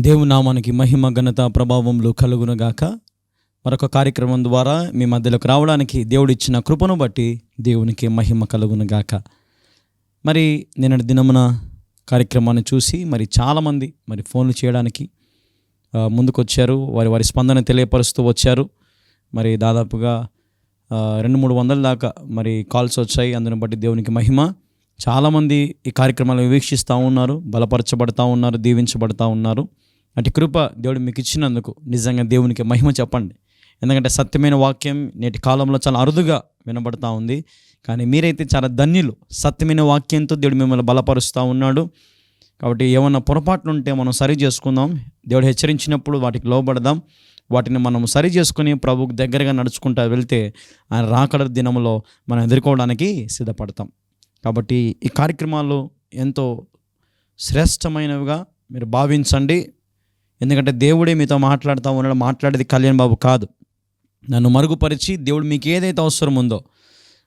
దేవుని నామానికి మహిమ ఘనత ప్రభావములు కలుగునగాక. మరొక కార్యక్రమం ద్వారా మీ మధ్యలోకి రావడానికి దేవుడిచ్చిన కృపను బట్టి దేవునికి మహిమ కలుగునగాక. మరి నిన్నటి దినమున కార్యక్రమాన్ని చూసి మరి చాలామంది మరి ఫోన్లు చేయడానికి ముందుకొచ్చారు. వారి వారి స్పందన తెలియపరుస్తూ వచ్చారు. మరి దాదాపుగా రెండు మూడు వందల దాకా మరి కాల్స్ వచ్చాయి. అందుని బట్టి దేవునికి మహిమ. చాలామంది ఈ కార్యక్రమాలను వీక్షిస్తూ ఉన్నారు బలపరచబడతా ఉన్నారు దీవించబడతా ఉన్నారు. అటు కృప దేవుడు మీకు ఇచ్చినందుకు నిజంగా దేవునికి మహిమ చెప్పండి. ఎందుకంటే సత్యమైన వాక్యం నేటి కాలంలో చాలా అరుదుగా వినబడతా ఉంది. కానీ మీరైతే చాలా ధన్యులు. సత్యమైన వాక్యంతో దేవుడు మిమ్మల్ని బలపరుస్తూ ఉన్నాడు. కాబట్టి ఏమన్నా పొరపాట్లు ఉంటే మనం సరి చేసుకుందాం. దేవుడు హెచ్చరించినప్పుడు వాటికి లోబడదాం. వాటిని మనం సరి చేసుకుని ప్రభుకు దగ్గరగా నడుచుకుంటూ వెళ్తే ఆయన రాకడ దినములో మనం ఎదుర్కోవడానికి సిద్ధపడతాం. కాబట్టి ఈ కార్యక్రమాలు ఎంతో శ్రేష్టమైనవిగా మీరు భావించండి. ఎందుకంటే దేవుడే మీతో మాట్లాడుతూ ఉన్నాడు. మాట్లాడేది కళ్యాణ్ బాబు కాదు. నన్ను మరుగుపరిచి దేవుడు మీకు ఏదైతే అవసరం ఉందో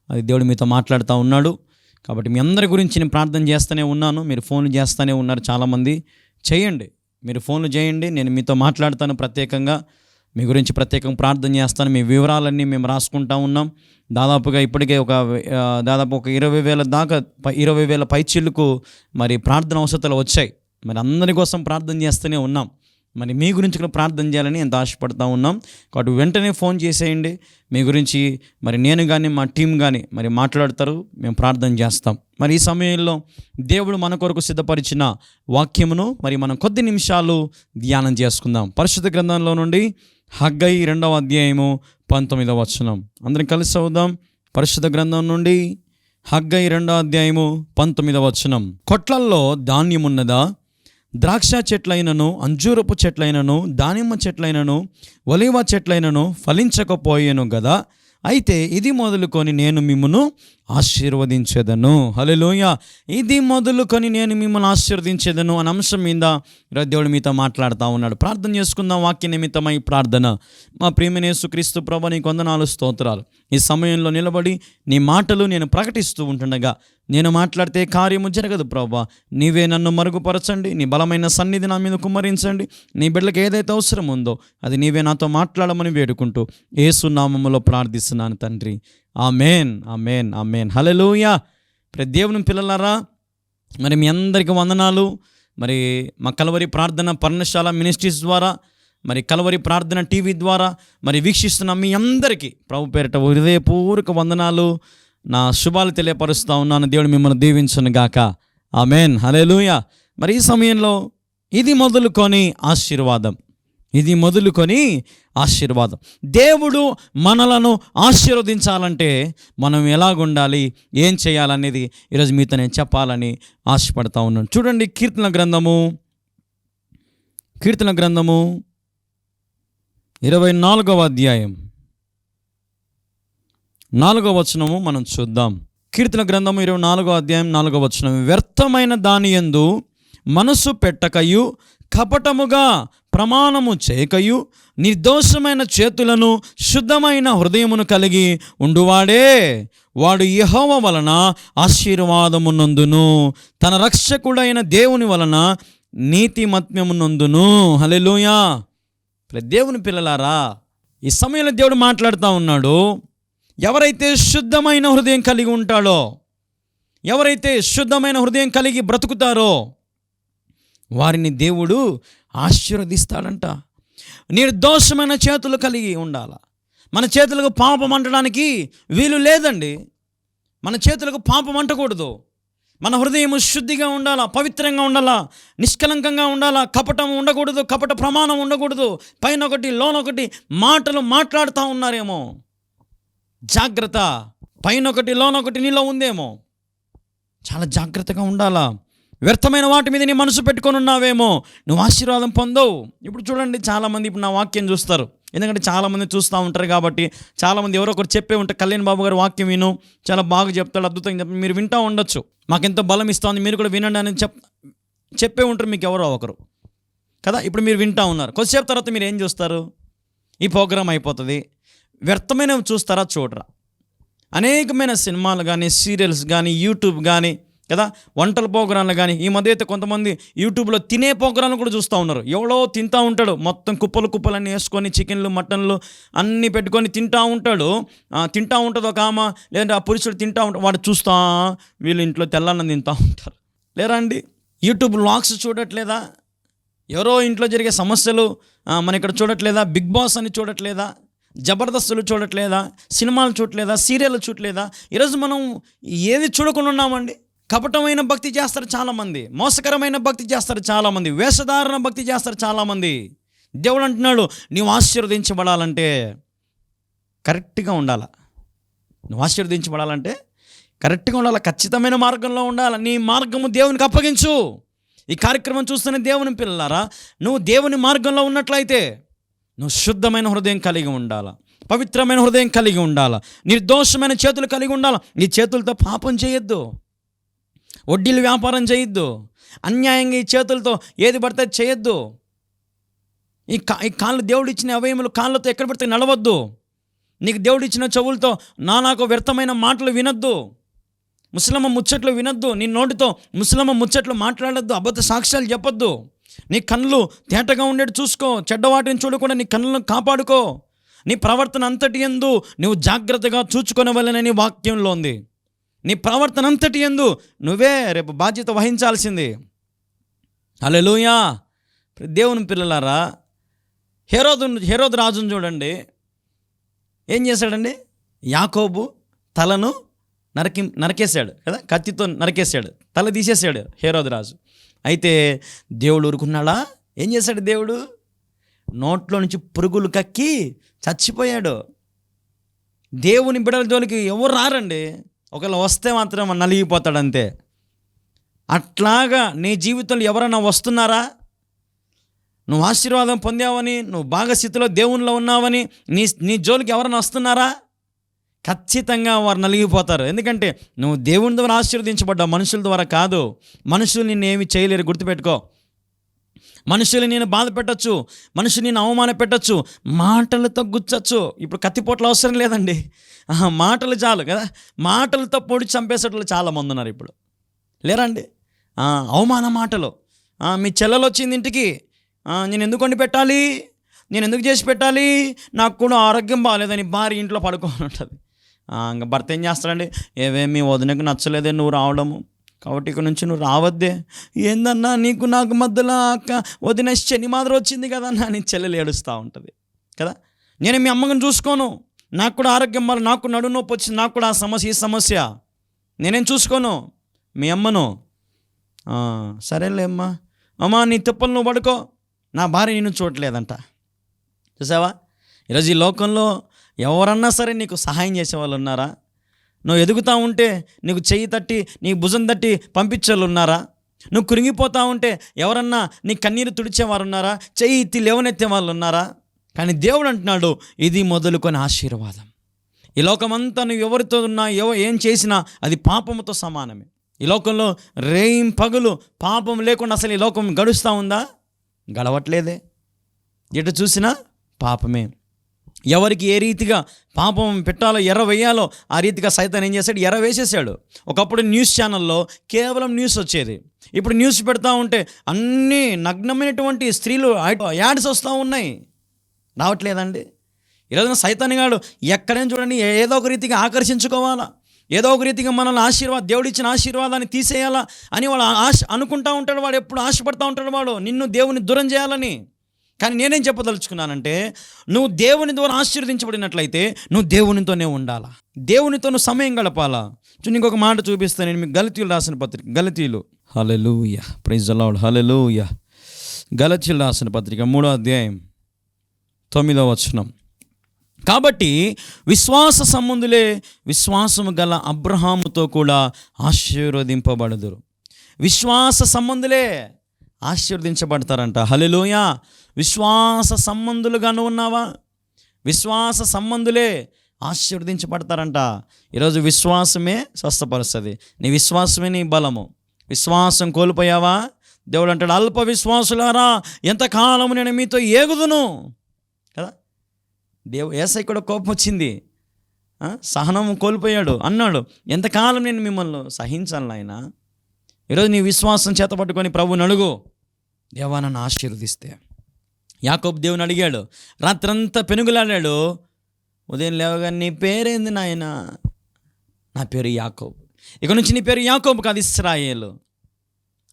అది దేవుడు మీతో మాట్లాడుతూ ఉన్నాడు. కాబట్టి మీ అందరి గురించి నేను ప్రార్థన చేస్తూనే ఉన్నాను. మీరు ఫోన్లు చేస్తూనే ఉన్నారు చాలామంది. చేయండి. మీరు ఫోన్లు చేయండి. నేను మీతో మాట్లాడతాను ప్రత్యేకంగా. మీ గురించి ప్రత్యేకంగా ప్రార్థన చేస్తాను. మీ వివరాలన్నీ మేము రాసుకుంటా ఉన్నాం. దాదాపుగా ఇప్పటికే ఒక దాదాపు ఒక ఇరవై వేల దాకా ఇరవై వేల పైచిళ్ళకు మరి ప్రార్థన అవసరాలు వచ్చాయి. మరి అందరి కోసం ప్రార్థన చేస్తూనే ఉన్నాం. మరి మీ గురించి కూడా ప్రార్థన చేయాలని ఎంత ఆశపడతా ఉన్నాం. కాబట్టి వెంటనే ఫోన్ చేసేయండి. మీ గురించి మరి నేను కానీ మా టీం కానీ మరి మాట్లాడతారు. మేము ప్రార్థన చేస్తాం. మరి ఈ సమయంలో దేవుడు మన కొరకు సిద్ధపరిచిన వాక్యమును మరి మనం కొద్ది నిమిషాలు ధ్యానం చేసుకుందాం. పరిశుద్ధ గ్రంథంలో నుండి హగ్గై రెండవ అధ్యాయము పంతొమ్మిదవ వచనం. అందరం కలిసి అవుదాం పరిశుద్ధ గ్రంథం నుండి హగ్గై రెండవ అధ్యాయము పంతొమ్మిదవ వచనం. కొట్లల్లో ధాన్యమున్నదా? ద్రాక్ష చెట్లైనను అంజూరపు చెట్లైనను దానిమ్మ చెట్లైనను ఒలివ చెట్లైనను ఫలించకపోయేను గదా? అయితే ఇది మొదలుకొని నేను మిమ్మను ఆశీర్వదించేదను. హలోయ ఇది మొదలుకొని నేను మిమ్మల్ని ఆశీర్వదించేదను అనే అంశం మీద దేవుడు మీతో మాట్లాడుతూ ఉన్నాడు. ప్రార్థన చేసుకుందాం వాక్య నిమిత్తమై ప్రార్థన. మా ప్రియమైన యేసుక్రీస్తు ప్రభ నీ కొందనాలు స్తోత్రాలు. ఈ సమయంలో నిలబడి నీ మాటలు నేను ప్రకటిస్తూ ఉంటుండగా నేను మాట్లాడితే కార్యము జరగదు ప్రభా. నీవే నన్ను మరుగుపరచండి. నీ బలమైన సన్నిధి నా మీద కుమ్మరించండి. నీ బిడ్డలకు ఏదైతే అవసరం ఉందో అది నీవే నాతో మాట్లాడమని వేడుకుంటూ ఏసునామములో ప్రార్థిస్తున్నాను తండ్రి. ఆ మేన్ ఆ మేన్ ఆ మేన్ హలలుయా ప్రతి దేవుని పిల్లలారా మరి మీ అందరికీ వందనాలు. మరి మా కలవరి ప్రార్థన పర్ణశాల మినిస్ట్రీస్ ద్వారా మరి కలవరి ప్రార్థన టీవీ ద్వారా మరి వీక్షిస్తున్న మీ అందరికీ ప్రభు పేరిట హృదయపూర్వక వందనాలు. నా శుభాలు తెలియపరుస్తూ ఉన్నాను. దేవుడు మిమ్మల్ని దీవించను గాక. ఆమెన్. హలేలుయ మరి ఈ సమయంలో ఇది మొదలుకొని ఆశీర్వాదం. ఇది మొదలుకొని ఆశీర్వాదం. దేవుడు మనలను ఆశీర్వదించాలంటే మనం ఎలాగుండాలి? ఏం చేయాలనేది ఈరోజు మీతో నేను చెప్పాలని ఆశపడతా ఉన్నాను. చూడండి కీర్తన గ్రంథము. కీర్తన గ్రంథము ఇరవై నాలుగవ అధ్యాయం. నాలుగవ వచనము మనం చూద్దాం. కీర్తన గ్రంథము ఇరవై నాలుగో అధ్యాయం నాలుగవ వచనం. వ్యర్థమైన దాని యందు మనసు పెట్టకయు కపటముగా ప్రమాణము చేయకయు నిర్దోషమైన చేతులను శుద్ధమైన హృదయమును కలిగి ఉండువాడే. వాడు యహోవ వలన ఆశీర్వాదమునందును తన రక్షకుడైన దేవుని వలన నీతిమత్మ్యమునందును హలెలుయా దేవుని పిల్లలారా ఈ సమయంలో దేవుడు మాట్లాడుతూ ఉన్నాడు. ఎవరైతే శుద్ధమైన హృదయం కలిగి ఉంటాడో ఎవరైతే శుద్ధమైన హృదయం కలిగి బ్రతుకుతారో వారిని దేవుడు ఆశీర్వదిస్తాడంట. నిర్దోషమైన చేతులు కలిగి ఉండాల. మన చేతులకు పాపం అంటడానికి వీలు లేదండి. మన చేతులకు పాపం అంటకూడదు. మన హృదయం శుద్ధిగా ఉండాలా పవిత్రంగా ఉండాలా నిష్కలంకంగా ఉండాలా కపటం ఉండకూడదు కపట ప్రమాణం ఉండకూడదు పైన ఒకటి లోనొకటి మాటలు మాట్లాడుతూ ఉన్నారేమో. జాగ్రత్త పైన ఒకటి లోనొకటి నీలో ఉందేమో. చాలా జాగ్రత్తగా ఉండాలా. వ్యర్థమైన వాటి మీద నీ మనసు పెట్టుకొని ఉన్నావేమో నువ్వు ఆశీర్వాదం పొందవు. ఇప్పుడు చూడండి చాలామంది ఇప్పుడు నా వాక్యం చూస్తారు. ఎందుకంటే చాలామంది చూస్తూ ఉంటారు కాబట్టి చాలామంది ఎవరో ఒకరు చెప్పే ఉంటారు కళ్యాణ్ బాబు గారు వాక్యం విను చాలా బాగా చెప్తాడు అద్భుతంగా చెప్పి మీరు వింటూ ఉండొచ్చు. మాకెంతో బలం ఇస్తుంది మీరు కూడా వినండి అని చెప్ చెప్పే ఉంటారు మీకు ఎవరో ఒకరు. కదా ఇప్పుడు మీరు వింటూ ఉన్నారు. కొద్దిసేపు తర్వాత మీరు ఏం చూస్తారు? ఈ ప్రోగ్రామ్ అయిపోతుంది. వ్యర్థమైనవి చూస్తారా? చూడరా. అనేకమైన సినిమాలు కానీ సీరియల్స్ కానీ యూట్యూబ్ కానీ కదా? వంటల ప్రోగ్రాంలు కానీ ఈ మధ్య అయితే కొంతమంది యూట్యూబ్లో తినే ప్రోగ్రాంలు కూడా చూస్తూ ఉన్నారు. ఎవడో తింటూ ఉంటాడు. మొత్తం కుప్పలు కుప్పలన్నీ వేసుకొని చికెన్లు మటన్లు అన్నీ పెట్టుకొని తింటూ ఉంటాడు. తింటూ తింటా ఉంటుంది ఒక ఆమె లేదంటే ఆ పురుషుడు తింటూ ఉంటాడు వాడు చూస్తా వీళ్ళు ఇంట్లో తెల్లన్నం తింటూ ఉంటారు. లేరా అండి? యూట్యూబ్ లాక్స్ చూడట్లేదా? ఎవరో ఇంట్లో జరిగే సమస్యలు మన ఇక్కడ చూడట్లేదా? బిగ్ బాస్ అని చూడట్లేదా? జబర్దస్తులు చూడట్లేదా? సినిమాలు చూడట్లేదా? సీరియల్ చూడట్లేదా? ఈరోజు మనం ఏది చూడకుండా ఉన్నామండి? కపటమైన భక్తి చేస్తారు చాలామంది మోసకరమైన భక్తి చేస్తారు చాలామంది వేషధారణ భక్తి చేస్తారు చాలామంది. దేవుడు అంటున్నాడు నీవు ఆశీర్వదించబడాలంటే కరెక్ట్గా ఉండాల. నువ్వు ఆశీర్వదించబడాలంటే కరెక్ట్గా ఉండాలి ఖచ్చితమైన మార్గంలో ఉండాలి. నీ మార్గము దేవునికి అప్పగించు. ఈ కార్యక్రమం చూస్తున్న దేవుని పిల్లలారా నువ్వు దేవుని మార్గంలో ఉన్నట్లయితే నువ్వు శుద్ధమైన హృదయం కలిగి ఉండాలా పవిత్రమైన హృదయం కలిగి ఉండాలా నిర్దోషమైన చేతులు కలిగి ఉండాలా. నీ చేతులతో పాపం చేయొద్దు. వడ్డీలు వ్యాపారం చేయొద్దు. అన్యాయంగా ఈ చేతులతో ఏది పడితే చేయొద్దు. ఈ కా ఈ కాళ్ళు దేవుడు ఇచ్చిన అవయములు కాళ్ళతో ఎక్కడ పడితే నడవద్దు. నీకు దేవుడు ఇచ్చిన చెవులతో నానాకు వ్యర్థమైన మాటలు వినొద్దు. ముసలమ్మ ముచ్చట్లు వినొద్దు. నీ నోటితో ముసలమ్మ ముచ్చట్లు మాట్లాడద్దు. అబద్ధ సాక్ష్యాలు చెప్పొద్దు. నీ కళ్ళు తేటగా ఉండేది చూసుకో. చెడ్డవాటిని చూడకుండా నీ కళ్ళను కాపాడుకో. నీ ప్రవర్తన అంతటి ఎందు నువ్వు జాగ్రత్తగా చూచుకొనవలనని వాక్యంలో ఉంది. నీ ప్రవర్తన అంతటి ఎందు నువ్వే రేపు బాధ్యత వహించాల్సింది. అలెలుయా దేవుని పిల్లలారా హేరోదు హేరోదు రాజును చూడండి. ఏం చేశాడండి? యాకోబు తలను నరకి నరకేశాడు కదా? కత్తితో నరకేశాడు. తల తీసేశాడు హేరోదు రాజు. అయితే దేవుడు ఊరుకున్నాడా? ఏం చేశాడు దేవుడు? నోట్లో నుంచి పురుగులు కక్కి చచ్చిపోయాడు. దేవుని బిడల జోలికి ఎవరు రారండి? ఒకవేళ వస్తే మాత్రం నలిగిపోతాడు అంతే అట్లాగా నీ జీవితంలో ఎవరైనా వస్తున్నారా? నువ్వు ఆశీర్వాదం పొందావని నువ్వు బాగా స్థితిలో దేవునిలో ఉన్నావని నీ నీ జోలికి ఎవరైనా వస్తున్నారా? ఖచ్చితంగా వారు నలిగిపోతారు. ఎందుకంటే నువ్వు దేవుని ద్వారా ఆశీర్వదించబడ్డావు మనుషుల ద్వారా కాదు. మనుషులు నిన్ను ఏమి చేయలేరు. గుర్తుపెట్టుకో. మనుషులు నేను బాధ పెట్టచ్చు మనిషి నేను అవమాన పెట్టచ్చు మాటలతో గుచ్చచ్చు ఇప్పుడు కత్తిపోట్లు అవసరం లేదండి. మాటలు చాలు కదా. మాటలతో పొడి చంపేసేటట్లు చాలా మంది ఉన్నారు ఇప్పుడు. లేరండి? అవమాన మాటలు. మీ చెల్లెలు వచ్చింది ఇంటికి. నేను ఎందుకు వండి పెట్టాలి? నేను ఎందుకు చేసి పెట్టాలి? నాకు కూడా ఆరోగ్యం బాగాలేదని భార్య ఇంట్లో పడుకోని ఉంటుంది ఇంకా భర్త ఏం చేస్తాడండి? ఏవే మీ వదినకు నచ్చలేదే నువ్వు రావడము. కాబట్టి ఇక్కడ నుంచి నువ్వు రావద్దే. ఏందన్నా నీకు నాకు మధ్యలో అక్క వదిన శని మాదిరి వచ్చింది కదా అన్న నీ చెల్లెలు ఏడుస్తూ ఉంటుంది. కదా? నేను మీ అమ్మని చూసుకోను. నాకు కూడా ఆరోగ్యం మరి నాకు నడు నొప్పి వచ్చింది నాకు కూడా ఆ సమస్య ఈ సమస్య. నేనేం చూసుకోను? మీ అమ్మను. సరేలే అమ్మా. అమ్మా నీ తిప్పలు నువ్వు పడుకో. నా భార్య నిన్ను చూడలేదంట చూసావా? ఈరోజు ఈ లోకంలో ఎవరన్నా సరే నీకు సహాయం చేసే వాళ్ళు ఉన్నారా? నువ్వు ఎదుగుతూ ఉంటే నీకు చెయ్యి తట్టి నీ భుజం తట్టి పంపించేళ్ళు ఉన్నారా నువ్వు కురింగిపోతూ ఉంటే ఎవరన్నా నీ కన్నీరు తుడిచేవారు ఉన్నారా చెయ్యి ఎత్తి లేవనెత్తే వాళ్ళు ఉన్నారా కానీ దేవుడు అంటున్నాడు ఇది మొదలుకొని ఆశీర్వాదం. ఈ లోకమంతా నువ్వు ఎవరితో ఉన్నా ఎవ ఏం చేసినా అది పాపముతో సమానమే. ఈ లోకంలో రేయిం పగులు పాపం లేకుండా అసలు ఈ లోకం గడుస్తూ ఉందా? గడవట్లేదే. ఎటు చూసినా పాపమే. ఎవరికి ఏ రీతిగా పాపం పెట్టాలో ఎర్ర వేయాలో ఆ రీతిగా సైతాన్ ఏం చేశాడు? ఎర్ర వేసేసాడు. ఒకప్పుడు న్యూస్ ఛానల్లో కేవలం న్యూస్ వచ్చేది. ఇప్పుడు న్యూస్ పెడతా ఉంటే అన్ని నగ్నమైనటువంటి స్త్రీలు యాడ్స్ వస్తూ ఉన్నాయి. రావట్లేదండి. ఈరోజున సైతానిగాడు ఎక్కడైనా చూడండి ఏదో ఒక రీతిగా ఆకర్షించుకోవాలా? ఏదో ఒక రీతిగా మనల్ని ఆశీర్వాద దేవుడిచ్చిన ఆశీర్వాదాన్ని తీసేయాలా? అని వాడు ఆశ అనుకుంటా ఉంటాడు వాడు ఎప్పుడు ఆశపడతా ఉంటాడు వాడు. నిన్ను దేవుని దూరం చేయాలని. కానీ నేనేం చెప్పదలుచుకున్నానంటే నువ్వు దేవుని ద్వారా ఆశీర్వదించబడినట్లయితే నువ్వు దేవునితోనే ఉండాలా? దేవునితో నువ్వు సమయం గడపాలా? చూ ఒక మాట చూపిస్తాను నేను మీకు గలతీయులు రాసిన పత్రిక గలతీయులు. హలెలూయ ప్రైజ్ అలాడ్ హలెలూయ గలతీయులు రాసిన పత్రిక మూడో అధ్యాయం తొమ్మిదో వచనం. కాబట్టి విశ్వాస సంబంధులే విశ్వాసము గల అబ్రహాముతో కూడా ఆశీర్వదింపబడదురు. విశ్వాస సంబంధులే ఆశీర్వదించబడతారంట. హలెలోయ విశ్వాస సంబంధులుగాను ఉన్నావా? విశ్వాస సంబంధులే ఆశీర్వదించబడతారంట. ఈరోజు విశ్వాసమే స్వస్థపరుస్తుంది. నీ విశ్వాసమే నీ బలము. విశ్వాసం కోల్పోయావా? దేవుడు అంటాడు అల్ప విశ్వాసులారా ఎంతకాలము నేను మీతో ఏగుదును? కదా? దేవు ఏసై కూడా కోపం వచ్చింది. సహనం కోల్పోయాడు. అన్నాడు ఎంతకాలం నేను మిమ్మల్ని సహించాను ఆయన ఈరోజు నీ విశ్వాసం చేత పట్టుకొని నడుగు అడుగు. దేవా నన్ను ఆశీర్వదిస్తే. యాకోబ్ దేవుని అడిగాడు రాత్రంతా పెనుగులాడాడు. ఉదయం లేవగానే నీ పేరేంది నాయన? నా పేరు యాకోబ్. ఇక నుంచి నీ పేరు యాకోబు కాదు ఇస్రాయేలు.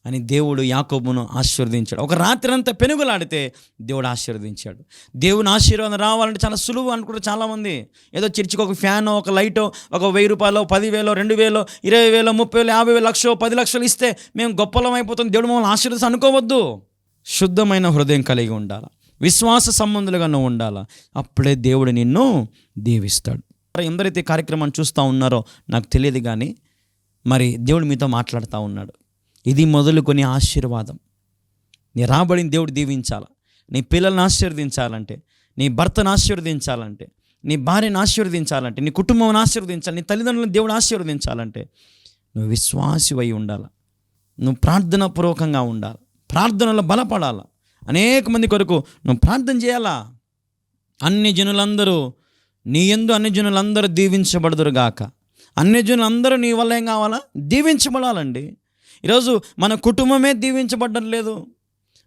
అని దేవుడు యాకోబును ఆశీర్వదించాడు. ఒక రాత్రి అంతా పెనుగులాడితే దేవుడు ఆశీర్వదించాడు. దేవుని ఆశీర్వాదం రావాలంటే చాలా సులువు అనుకుంటారు చాలామంది. ఏదో చర్చికి ఒక ఫ్యాన్ ఒక లైటో ఒక వెయ్యి రూపాయలు పదివేలు రెండు వేలు ఇరవై వేలు ముప్పై వేలు యాభై వేలు లక్ష పది లక్షలు ఇస్తే మేము గొప్పలం అయిపోతాం. దేవుడు మమ్మల్ని ఆశీర్వదించి అనుకోవద్దు. శుద్ధమైన హృదయం కలిగి ఉండాలి? విశ్వాస సంబంధులుగా నువ్వు ఉండాల? అప్పుడే దేవుడు నిన్ను దీవిస్తాడు. ఎందరైతే కార్యక్రమాన్ని చూస్తూ ఉన్నారో నాకు తెలియదు కానీ మరి దేవుడు మీతో మాట్లాడుతూ ఉన్నాడు. ఇది మొదలుకొని ఆశీర్వాదం. నీ రాబడిని దేవుడు దీవించాల? నీ పిల్లల్ని ఆశీర్వదించాలంటే నీ భర్తను ఆశీర్వదించాలంటే నీ భార్యను ఆశీర్వదించాలంటే నీ కుటుంబం ఆశీర్వదించాలి నీ తల్లిదండ్రులను దేవుడు ఆశీర్వదించాలంటే నువ్వు విశ్వాసివై ఉండాలి? నువ్వు ప్రార్థనాపూర్వకంగా ఉండాలి? ప్రార్థనలో బలపడాలా. అనేక మంది కొరకు నువ్వు ప్రార్థన చేయాలా? అన్ని జనులందరూ నీ ఎందు అన్ని జనులందరూ దీవించబడదురు గాక. అన్ని జనులందరూ నీ వల్ల ఏం కావాలా? దీవించబడాలండి. ఈరోజు మన కుటుంబమే దీవించబడడం లేదు.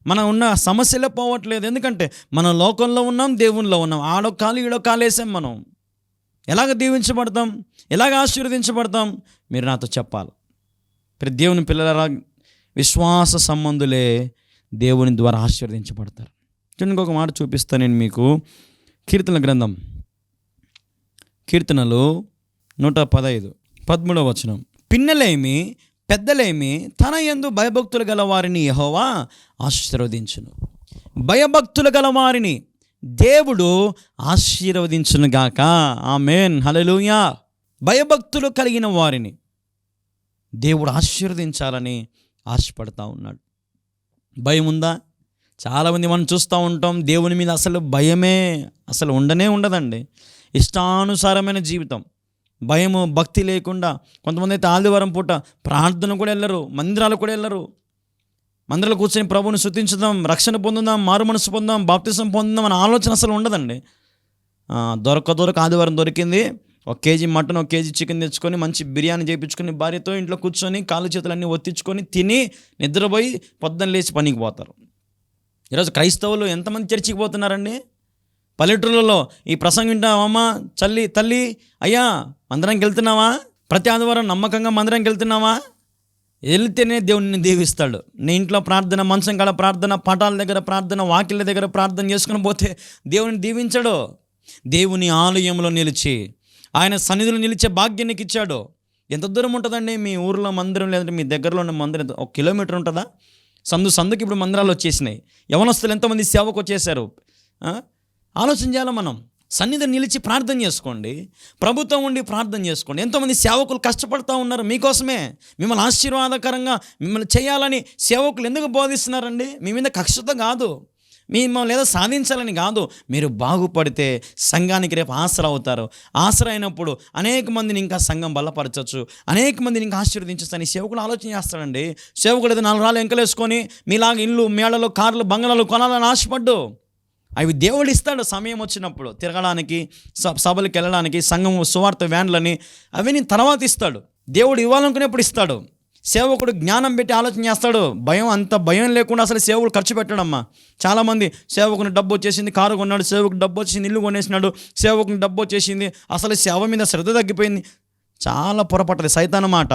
మనం ఉన్న సమస్యలే పోవట్లేదు. ఎందుకంటే మన లోకంలో ఉన్నాం దేవునిలో ఉన్నాం. ఆడో కాలు ఈడో కాలేసాం మనం. ఎలాగ దీవించబడతాం? ఎలాగ ఆశీర్వదించబడతాం? మీరు నాతో చెప్పాలి. ప్రతి దేవుని పిల్లల విశ్వాస సంబంధులే దేవుని ద్వారా ఆశీర్వదించబడతారు. చూడండి ఇంకొక మాట చూపిస్తాను నేను మీకు. కీర్తన గ్రంథం. కీర్తనలు నూట పదహైదు పదమూడవ వచనం. పిన్నలేమి పెద్దలేమి తన యందు భయభక్తులు గల వారిని యహోవా ఆశీర్వదించును. భయభక్తులు గల వారిని దేవుడు ఆశీర్వదించునుగాక ఆమెన్. హల్లెలూయా. భయభక్తులు కలిగిన వారిని దేవుడు ఆశీర్వదించాలని ఆశపడతా ఉన్నాడు. భయం ఉందా చాలామంది మనం చూస్తూ ఉంటాం దేవుని మీద అసలు భయమే అసలు ఉండనే ఉండదండి. ఇష్టానుసారమైన జీవితం. భయము భక్తి లేకుండా కొంతమంది అయితే ఆదివారం పూట ప్రార్థన కూడా వెళ్ళరు మందిరాలు కూడా వెళ్ళరు. మందిరాలు కూర్చొని ప్రభువుని శుతించుదాం రక్షణ పొందుదాం మారు మనసు పొందాం బాప్తిసం పొందుదాం అనే ఆలోచన అసలు ఉండదండి. దొరక దొరక ఆదివారం దొరికింది. ఒక కేజీ మటన్ ఒక కేజీ చికెన్ తెచ్చుకొని మంచి బిర్యానీ చేయించుకొని భార్యతో ఇంట్లో కూర్చొని కాళ్ళు చేతులన్నీ ఒత్తించుకొని తిని నిద్రపోయి పొద్దున్న లేచి పనికి పోతారు. ఈరోజు క్రైస్తవులు ఎంతమంది చర్చికి పోతున్నారండి? పల్లెటూళ్ళలో ఈ ప్రసంగం వింటావమ్మా చల్లి తల్లి అయ్యా మందిరానికి వెళ్తున్నావా? ప్రతి ఆదివారం నమ్మకంగా మందిరానికి వెళ్తున్నావా? వెళ్తేనే దేవుడిని దీవిస్తాడు. నీ ఇంట్లో ప్రార్థన మంచం కాడ ప్రార్థన పటాల దగ్గర ప్రార్థన వాకిళ్ళ దగ్గర ప్రార్థన చేసుకుని పోతే దేవుని దీవించడు. దేవుని ఆలయంలో నిలిచి ఆయన సన్నిధిలో నిలిచే భాగ్యం నీకు ఇచ్చాడో. ఎంత దూరం ఉంటుందండి? మీ ఊర్లో మందిరం లేదంటే మీ దగ్గరలో ఉన్న మందిరం ఒక కిలోమీటర్ ఉంటుందా? సందు సందుకి ఇప్పుడు మందిరాలు వచ్చేసినాయి. యవనస్తులు ఎంతమంది సేవకు వచ్చేసారు ఆలోచన చేయాలి మనం? సన్నిధిని నిలిచి ప్రార్థన చేసుకోండి. ప్రభుత్వం ఉండి ప్రార్థన చేసుకోండి. ఎంతోమంది సేవకులు కష్టపడుతూ ఉన్నారు మీకోసమే. మిమ్మల్ని ఆశీర్వాదకరంగా మిమ్మల్ని చేయాలని సేవకులు ఎందుకు బోధిస్తున్నారండి? మీ మీద కక్షత కాదు. మిమ్మల్ని ఏదో సాధించాలని కాదు. మీరు బాగుపడితే సంఘానికి రేపు ఆసరా అవుతారు ఆసరా అయినప్పుడు అనేక మందిని ఇంకా సంఘం బలపరచవచ్చు అనేక మందిని ఇంకా ఆశీర్వదించచ్చు అని సేవకులు ఆలోచన చేస్తాడండి సేవకుడు ఏదో నాలుగు రాళ్ళు ఎంకలేసుకొని మీలాగా ఇల్లు మేడలు కార్లు బంగళాలు కొనాలని ఆశపడ్డు. అవి దేవుడు ఇస్తాడు సమయం వచ్చినప్పుడు. తిరగడానికి సభలకు వెళ్ళడానికి సంఘం సువార్త వ్యాన్లని అవన్నీ తర్వాత ఇస్తాడు. దేవుడు ఇవ్వాలనుకునేప్పుడు ఇస్తాడు. సేవకుడు జ్ఞానం పెట్టి ఆలోచన చేస్తాడు. భయం అంత భయం లేకుండా అసలు సేవకుడు ఖర్చు పెట్టడమ్మా. చాలామంది సేవకుని డబ్బు వచ్చేసింది కారు కొన్నాడు సేవకు డబ్బు వచ్చేసింది ఇల్లు కొనేసినాడు సేవకుని డబ్బు వచ్చేసింది అసలు సేవ మీద శ్రద్ధ తగ్గిపోయింది. చాలా పొరపడ్డది సైతాన మాట.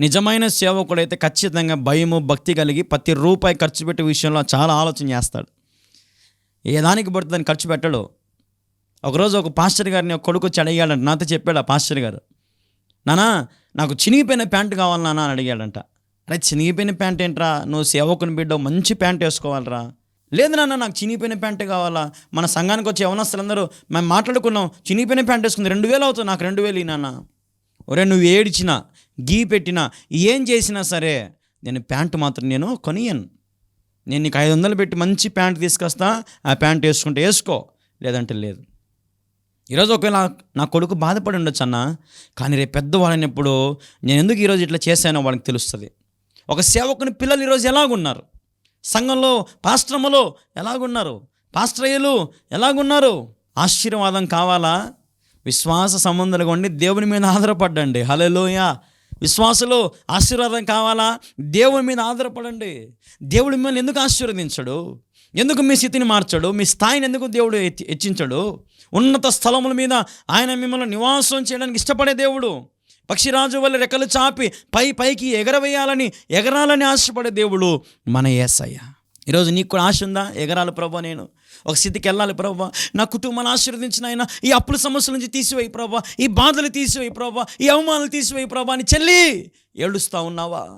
నిజమైన సేవకుడైతే ఖచ్చితంగా భయము భక్తి కలిగి ప్రతి రూపాయి ఖర్చు పెట్టే విషయంలో చాలా ఆలోచన చేస్తాడు. ఏ దానికి పడుతుందని ఖర్చు పెట్టడు. ఒకరోజు ఒక పాస్టర్ గారిని ఒక కొడుకు వచ్చి అడిగాడంట నాతో చెప్పాడు ఆ పాస్టర్ గారు. నానా నాకు చినిగిపోయిన ప్యాంటు కావాలి నాన్న అని అడిగాడంట. అరే చినిగిపోయిన ప్యాంట్ ఏంట్రా? నువ్వు సేవకుని బిడ్డ మంచి ప్యాంట్ వేసుకోవాలరా. లేదు నాన్న నాకు చినిగిపోయిన ప్యాంటే కావాలా? మన సంఘానికి వచ్చి యవనస్తులందరూ మేము మాట్లాడుకున్నాం చినిగిపోయిన ప్యాంట్ వేసుకుంది రెండు వేలు అవుతుంది నాకు రెండు వేలు నాన్న. ఒరే నువ్వు ఏడిచినా గీ పెట్టినా ఏం చేసినా సరే నేను ప్యాంటు మాత్రం నేను కొనియను నేను నీకు ఐదు వందలు పెట్టి మంచి ప్యాంట్ తీసుకొస్తా ఆ ప్యాంట్ వేసుకుంటే వేసుకో. లేదంటే లేదు. ఈరోజు ఒకవేళ నా- కొడుకు బాధపడి ఉండొచ్చు అన్న కానీ రేపు పెద్దవాళ్ళైనప్పుడు నేను ఎందుకు ఈరోజు ఇట్లా చేశానో వాళ్ళకి తెలుస్తుంది. ఒక సేవకుని పిల్లలు ఈరోజు ఎలాగున్నారు? సంఘంలో పాశ్రమలో ఎలాగున్నారు? పాశ్రయులు ఎలాగున్నారు? ఆశీర్వాదం కావాలా? విశ్వాస సంబంధాలుగా ఉండి దేవుని మీద ఆధారపడండి. హలోయ విశ్వాసలో ఆశీర్వాదం కావాలా? దేవుని మీద ఆధారపడండి. దేవుడి మిమ్మల్ని ఎందుకు ఆశీర్వదించడు? ఎందుకు మీ స్థితిని మార్చాడు? మీ స్థాయిని ఎందుకు దేవుడు హెచ్చించాడు ఉన్నత స్థలముల మీద ఆయన మిమ్మల్ని నివాసం చేయడానికి ఇష్టపడే దేవుడు. పక్షిరాజు వల్ల రెక్కలు చాపి పై పైకి ఎగరవేయాలని ఎగరాలని ఆశపడే దేవుడు మన యేసయ్య ఈరోజు నీకు కూడా ఆశ ఉందా? ఎగరాలి ప్రభా నేను. ఒక స్థితికి వెళ్ళాలి ప్రభా. నా కుటుంబాన్ని ఆశీర్వదించిన ఆయన. ఈ అప్పుల సమస్యల నుంచి తీసివేయి ప్రభా. ఈ బాధలు తీసివేయి ప్రభా. ఈ అవమానాలు తీసివేయి ప్రభా అని చెల్లి ఏడుస్తూ ఉన్నావా?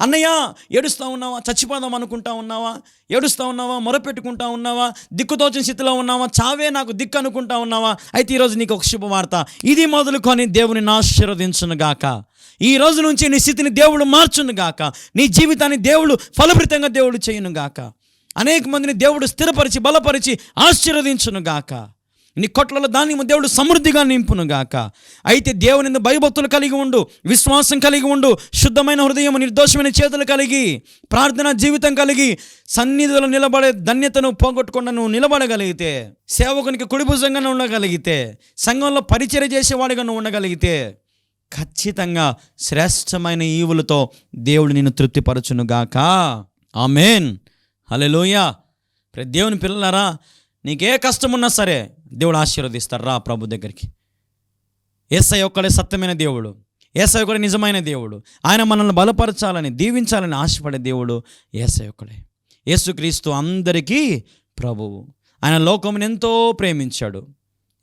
అన్నయ్య ఏడుస్తూ ఉన్నావా? చచ్చిపోదాం అనుకుంటా ఉన్నావా? ఏడుస్తూ ఉన్నావా? మొరపెట్టుకుంటా ఉన్నావా? దిక్కుతోచిన స్థితిలో ఉన్నావా? చావే నాకు దిక్కు అనుకుంటా ఉన్నావా? అయితే ఈరోజు నీకు ఒక శుభవార్త. ఇది మొదలుకొని దేవుని ఆశీర్వదించునుగాక ఈ రోజు నుంచి నీ స్థితిని దేవుడు మార్చును గాక. నీ జీవితాన్ని దేవుడు ఫలభృతంగా దేవుడు చేయును గాక. అనేక మందిని దేవుడు స్థిరపరిచి బలపరిచి ఆశీర్వదించునుగాక గాక. నీ కొట్లలో దాన్ని దేవుడు సమృద్ధిగా నింపును గాక. అయితే దేవుని భయభక్తులు కలిగి ఉండు విశ్వాసం కలిగి ఉండు శుద్ధమైన హృదయం నిర్దోషమైన చేతులు కలిగి ప్రార్థన జీవితం కలిగి సన్నిధిలో నిలబడే ధన్యతను పోగొట్టకుండా నువ్వు నిలబడగలిగితే సేవకునికి కుడిభుజంగా ఉండగలిగితే సంఘంలో పరిచయ చేసేవాడిగా నువ్వు ఉండగలిగితే ఖచ్చితంగా శ్రేష్టమైన ఈవులతో దేవుడు నిన్ను తృప్తిపరచును గాక. ఆమెన్. హల్లెలూయ. ప్రతి దేవుని పిల్లలారా నీకే కష్టం ఉన్నా సరే దేవుడు ఆశీర్వదిస్తారు. రా ప్రభు దగ్గరికి. ఏసై ఒక్కడే సత్యమైన దేవుడు. ఏసై ఒక్కడే నిజమైన దేవుడు. ఆయన మనల్ని బలపరచాలని దీవించాలని ఆశపడే దేవుడు ఏసై ఒక్కడే. యేసుక్రీస్తు అందరికీ ప్రభువు ఆయన లోకముని ఎంతో ప్రేమించాడు.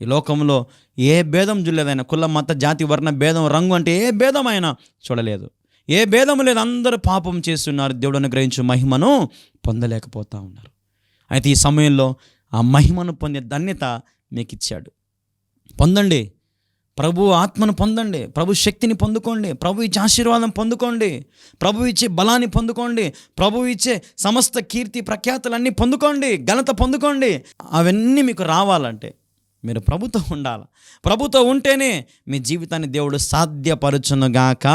ఈ లోకంలో ఏ భేదం చూడలేదు కుల మత జాతి వర్ణ భేదం రంగు అంటే ఏ భేదం ఆయన చూడలేదు. ఏ భేదం లేదు అందరూ పాపం చేస్తున్నారు. దేవుడు అనుగ్రహించు మహిమను పొందలేకపోతా ఉన్నారు. అయితే ఈ సమయంలో ఆ మహిమను పొందే ధన్యత మీకు ఇచ్చాడు పొందండి. ప్రభు ఆత్మను పొందండి. ప్రభు శక్తిని పొందుకోండి. ప్రభు ఇచ్చే ఆశీర్వాదం పొందుకోండి. ప్రభు ఇచ్చే బలాన్ని పొందుకోండి. ప్రభు ఇచ్చే సమస్త కీర్తి ప్రఖ్యాతులన్నీ పొందుకోండి. ఘనత పొందుకోండి. అవన్నీ మీకు రావాలంటే మీరు ప్రభుతో ఉండాలి. ప్రభుతో ఉంటేనే మీ జీవితాన్ని దేవుడు సాధ్యపరచునుగాక.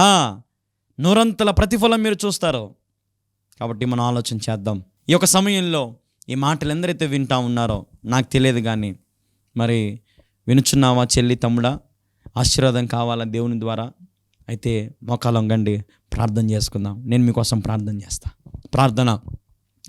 నూరంతల ప్రతిఫలం మీరు చూస్తారు. కాబట్టి మనం ఆలోచన చేద్దాం. ఈ యొక్క సమయంలో ఈ మాటలు ఎందరైతే వింటా ఉన్నారో నాకు తెలియదు కానీ మరి వినుచున్నావా చెల్లి తమ్ముడా? ఆశీర్వాదం కావాలా దేవుని ద్వారా? అయితే మోకాలొంగండి ప్రార్థన చేసుకుందాం. నేను మీకోసం ప్రార్థన చేస్తా. ప్రార్థన.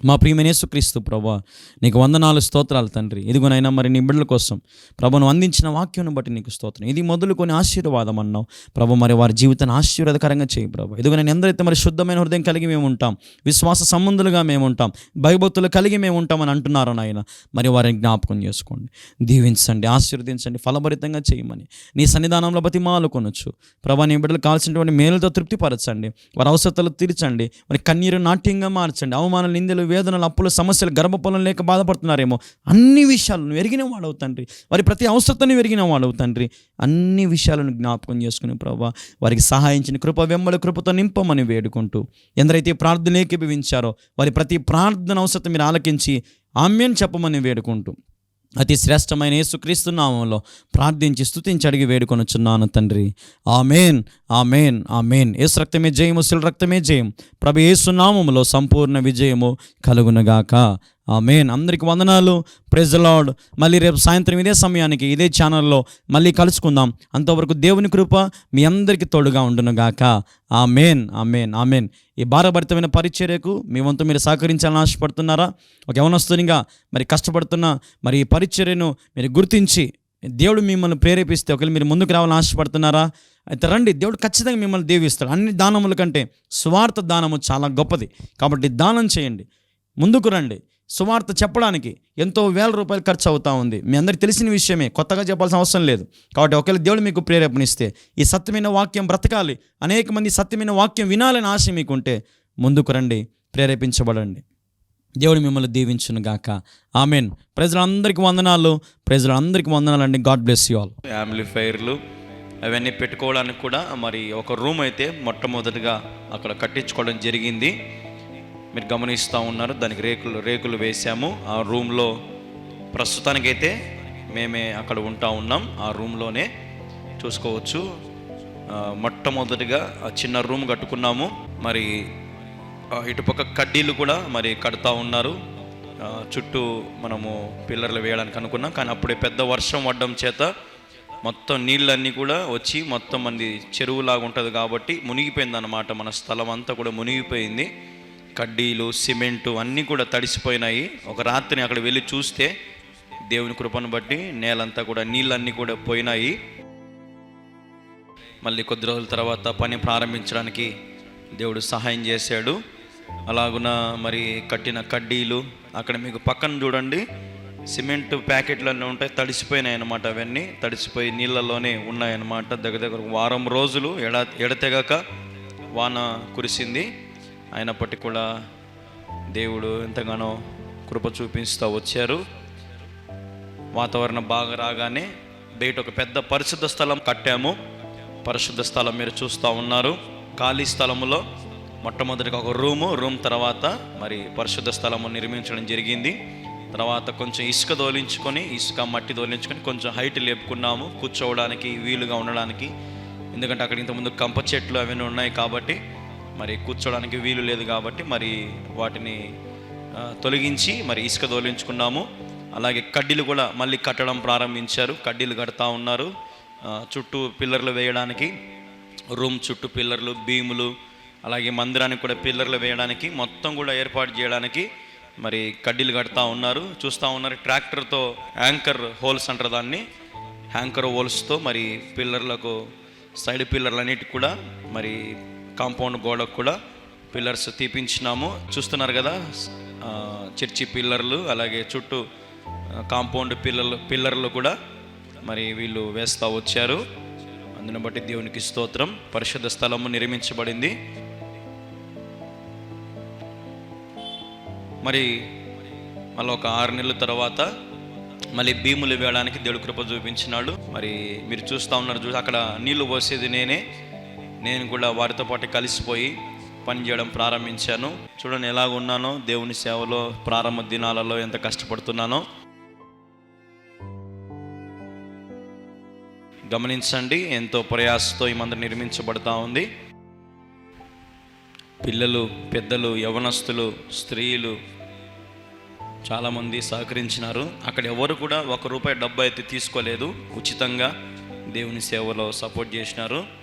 మా ప్రియమైన యేసుక్రీస్తు ప్రభా నీకు వందనాలు స్తోత్రాలు తండ్రి. ఇదిగోనైనా మరి నీ బిడ్డల కోసం ప్రభును అందించిన వాక్యం బట్టి నీకు స్తోత్రం. ఇది మొదలుకొని ఆశీర్వాదం అన్నావు. ప్రభు మరి వారి జీవితాన్ని ఆశీర్వాదకరంగా చేయి ప్రభు. ఇదిగో నేను ఎందరైతే మరి శుద్ధమైన హృదయం కలిగి మేము ఉంటాం. విశ్వాస సంబంధులుగా మేము ఉంటాం. భయభక్తులు కలిగి మేము ఉంటామని అంటున్నారు నాయన? మరి వారిని జ్ఞాపకం చేసుకోండి. దీవించండి ఆశీర్వదించండి ఫలభరితంగా చేయమని. నీ సన్నిధానంలో బతిమాలు కొనొచ్చు. ప్రభా నీ బిడ్డలు కావాల్సినటువంటి మేలుతో తృప్తిపరచండి. వారి అవసరతలు తీర్చండి. మరి కన్నీరు నాట్యంగా మార్చండి. అవమానాలు నిందలు వేదనలు అప్పుల సమస్యలు గర్భఫలం లేక బాధపడుతున్నారేమో అన్ని విషయాలు నువ్వు ఎరిగిన వాడవు తండ్రి. వారి ప్రతి అవసరతను ఎరిగిన వాడవు తండ్రి. అన్ని విషయాలను జ్ఞాపకం చేసుకుని ప్రభావ వారికి సహాయించిన కృప వెంబడి కృపతో నింపమని వేడుకుంటూ ఎందరైతే ప్రార్థన ఏకీభవించారో వారి ప్రతి ప్రార్థన అవసరం మీరు ఆలకించి ఆమ్యం చెప్పమని వేడుకుంటూ. అతి శ్రేష్టమైన యేసుక్రీస్తు నామంలో ప్రార్థించి స్థుతించి అడిగి వేడుకొనుచున్నాను తండ్రి. Amen amen amen. ఏసు రక్తమే జయము సిల్ రక్తమే జయం ప్రభు యేసు నామములో సంపూర్ణ విజయము కలుగునగాక. మెయిన్ అందరికి వందనాలు. ప్రెజలాడ్ మళ్ళీ రేపు సాయంత్రం ఇదే సమయానికి ఇదే ఛానల్లో మళ్ళీ కలుసుకుందాం. అంతవరకు దేవుని కృప మీ అందరికీ తోడుగా ఉండునుగాక మెయిన్ ఆ మెయిన్ ఈ భారభరితమైన పరిచర్యకు మీ వంతు మీరు సహకరించాలని ఆశపడుతున్నారా? ఒక యవనస్తునిగా మరి కష్టపడుతున్న మరి ఈ పరిచర్యను మీరు గుర్తించి దేవుడు మిమ్మల్ని ప్రేరేపిస్తే ఒకవేళ మీరు ముందుకు రావాలని ఆశపడుతున్నారా? అయితే రండి దేవుడు ఖచ్చితంగా మిమ్మల్ని దీవిస్తాడు. అన్ని దానముల కంటే స్వార్థ దానము చాలా గొప్పది. కాబట్టి దానం చేయండి. ముందుకు రండి. సువార్త చెప్పడానికి ఎంతో వేల రూపాయలు ఖర్చు అవుతా ఉంది. మీ అందరికి తెలిసిన విషయమే కొత్తగా చెప్పాల్సిన అవసరం లేదు. కాబట్టి ఒకవేళ దేవుడు మీకు ప్రేరేపణిస్తే ఈ సత్యమైన వాక్యం బ్రతకాలి. అనేక మంది సత్యమైన వాక్యం వినాలని ఆశ మీకుంటే ముందుకు రండి ప్రేరేపించబడండి. దేవుడు మిమ్మల్ని దీవించును గాక. ఆమెన్. ప్రజలందరికీ వందనాలు. ప్రజలందరికీ వందనాలు అండి. God bless you all. యాంప్లిఫైర్లు అవన్నీ పెట్టుకోవడానికి కూడా మరి ఒక రూమ్ అయితే మొట్టమొదటిగా అక్కడ కట్టించుకోవడం జరిగింది. మీరు గమనిస్తూ ఉన్నారు. దానికి రేకులు రేకులు వేసాము ఆ రూమ్లో ప్రస్తుతానికైతే మేమే అక్కడ ఉంటా ఉన్నాం. ఆ రూమ్లోనే చూసుకోవచ్చు. మొట్టమొదటిగా ఆ చిన్న రూమ్ కట్టుకున్నాము. మరి ఇటుపక్క కడ్డీలు కూడా మరి కడతా ఉన్నారు. చుట్టూ మనము పిల్లర్లు వేయడానికి అనుకున్నాం. కానీ అప్పుడే పెద్ద వర్షం పడడం చేత మొత్తం నీళ్ళన్నీ కూడా వచ్చి మొత్తం మంది చెరువులాగా ఉంటుంది కాబట్టి మునిగిపోయింది అన్నమాట మన స్థలం అంతా కూడా మునిగిపోయింది. కడ్డీలు సిమెంటు అన్నీ కూడా తడిసిపోయినాయి. ఒక రాత్రిని అక్కడ వెళ్ళి చూస్తే దేవుని కృపను బట్టి నేలంతా కూడా నీళ్ళన్నీ కూడా పోయినాయి. మళ్ళీ కొద్ది రోజుల తర్వాత పని ప్రారంభించడానికి దేవుడు సహాయం చేశాడు. అలాగున మరి కట్టిన కడ్డీలు అక్కడ మీకు పక్కన చూడండి సిమెంట్ ప్యాకెట్లన్నీ ఉంటాయి తడిసిపోయినాయి అన్నమాట అవన్నీ. తడిసిపోయి నీళ్ళలోనే ఉన్నాయన్నమాట. దగ్గర దగ్గర వారం రోజులు ఎడ ఎడతెగక వాన కురిసింది. అయినప్పటికీ కూడా దేవుడు ఎంతగానో కృప చూపిస్తూ వచ్చారు. వాతావరణం బాగా రాగానే బయట ఒక పెద్ద పరిశుద్ధ స్థలం కట్టాము. పరిశుద్ధ స్థలం మీరు చూస్తూ ఉన్నారు. ఖాళీ స్థలములో మొట్టమొదటిగా ఒక రూము రూమ్ తర్వాత మరి పరిశుద్ధ స్థలము నిర్మించడం జరిగింది. తర్వాత కొంచెం ఇసుక దోలించుకొని ఇసుక మట్టి దోలించుకొని కొంచెం హైట్ లేపుకున్నాము. కూర్చోవడానికి వీలుగా ఉండడానికి. ఎందుకంటే అక్కడ ఇంతకుముందు కంప చెట్లు అవన్నీ ఉన్నాయి కాబట్టి మరి కూర్చోడానికి వీలు లేదు కాబట్టి మరి వాటిని తొలగించి మరి ఇసుక దోలించుకున్నాము అలాగే కడ్డీలు కూడా మళ్ళీ కట్టడం ప్రారంభించారు. కడ్డీలు కడతా ఉన్నారు. చుట్టూ పిల్లర్లు వేయడానికి రూమ్ చుట్టూ పిల్లర్లు భీములు అలాగే మందిరానికి కూడా పిల్లర్లు వేయడానికి మొత్తం కూడా ఏర్పాటు చేయడానికి మరి కడ్డీలు కడతా ఉన్నారు. చూస్తూ ఉన్నారు ట్రాక్టర్తో యాంకర్ హోల్స్ అంటారు దాన్ని. యాంకర్ హోల్స్తో మరి పిల్లర్లకు సైడ్ పిల్లర్లన్నిటి కూడా మరి కాంపౌండ్ గోడకు కూడా పిల్లర్స్ తీపించినాము. చూస్తున్నారు కదా చర్చి పిల్లర్లు అలాగే చుట్టూ కాంపౌండ్ పిల్లర్లు పిల్లర్లు కూడా మరి వీళ్ళు వేస్తూ వచ్చారు. అందుని బట్టి దేవునికి స్తోత్రం. పరిశుద్ధ స్థలము నిర్మించబడింది. మరి మళ్ళీ ఒక ఆరు నెలల తర్వాత మళ్ళీ భీములు వేయడానికి దేవుడు కృప చూపించినాడు. మరి మీరు చూస్తూ ఉన్నారు చూసి అక్కడ నీళ్ళు పోసేది నేనే. నేను కూడా వారితో పాటు కలిసిపోయి పని చేయడం ప్రారంభించాను. చూడండి ఎలా ఉన్నానో దేవుని సేవలో ప్రారంభ దినాలలో ఎంత కష్టపడుతున్నానో. గమనించండి ఎంతో ప్రయాసతో ఈ మందిరం నిర్మించబడతా ఉంది. పిల్లలు పెద్దలు యవనస్తులు స్త్రీలు చాలామంది సహకరించినారు. అక్కడ ఎవరు కూడా ఒక రూపాయి డబ్బు అయితే తీసుకోలేదు. ఉచితంగా దేవుని సేవలో సపోర్ట్ చేసినారు.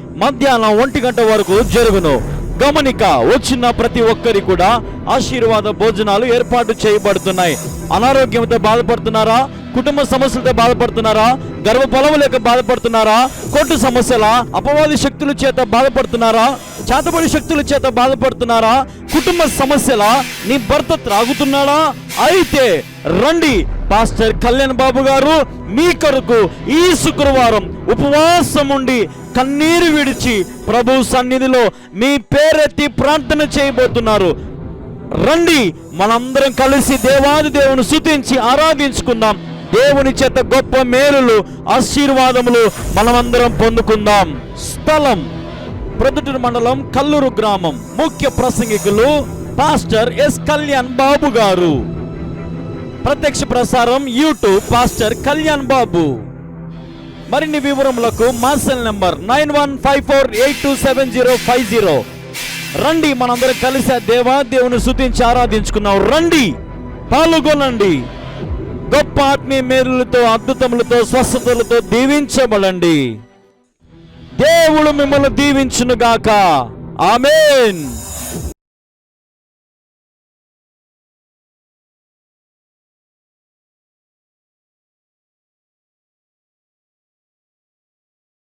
మధ్యాహ్నం ఒంటి గంట వరకు జరుగును. గమనిక వచ్చిన ప్రతి ఒక్కరి కూడా ఆశీర్వాద భోజనాలు ఏర్పాటు చేయబడుతున్నాయి. అనారోగ్యంతో బాధపడుతున్నారా? కుటుంబ సమస్యలతో బాధపడుతున్నారా? గర్భఫలము లేక బాధపడుతున్నారా? కోర్టు సమస్యల అపవాది శక్తుల చేత బాధపడుతున్నారా? చేతబడి శక్తుల చేత బాధపడుతున్నారా? కుటుంబ సమస్యల నీ భర్త త్రాగుతున్నాడా? అయితే రండి పాస్టర్ కళ్యాణ్ బాబు గారు మీ కొరకు ఈ శుక్రవారం ఉపవాసం ఉండి కన్నీరు విడిచి ప్రభు సన్నిధిలో మీ పేరెత్తి ప్రార్థన చేయబోతున్నారు. రండి మనందరం కలిసి దేవాది దేవుని స్తుతించి ఆరాధించుకుందాం. దేవుని చేత గొప్ప మేలులు ఆశీర్వాదములు మనమందరం పొందుకుందాం. స్థలం ప్రొద్దుటూరు మండలం కల్లూరు గ్రామం. ముఖ్య ప్రసంగికులు పాస్టర్ ఎస్ కళ్యాణ్ బాబు గారు. ప్రత్యక్ష ప్రసారం యూట్యూబ్ పాస్టర్ కళ్యాణ్ బాబు. మరిన్ని వివరములకు మా cell number nine one five four eight two seven zero five zero. రండి మనందరం కలిసి దేవా దేవుని శుతించి ఆరాధించుకున్నాం రండి పాల్గొనండి. గొప్ప ఆత్మీయ మేలులతో అద్భుతములతో స్వస్థతలతో దీవించబడండి. దేవుడు మిమ్మల్ని దీవించునుగాక. ఆమెన్.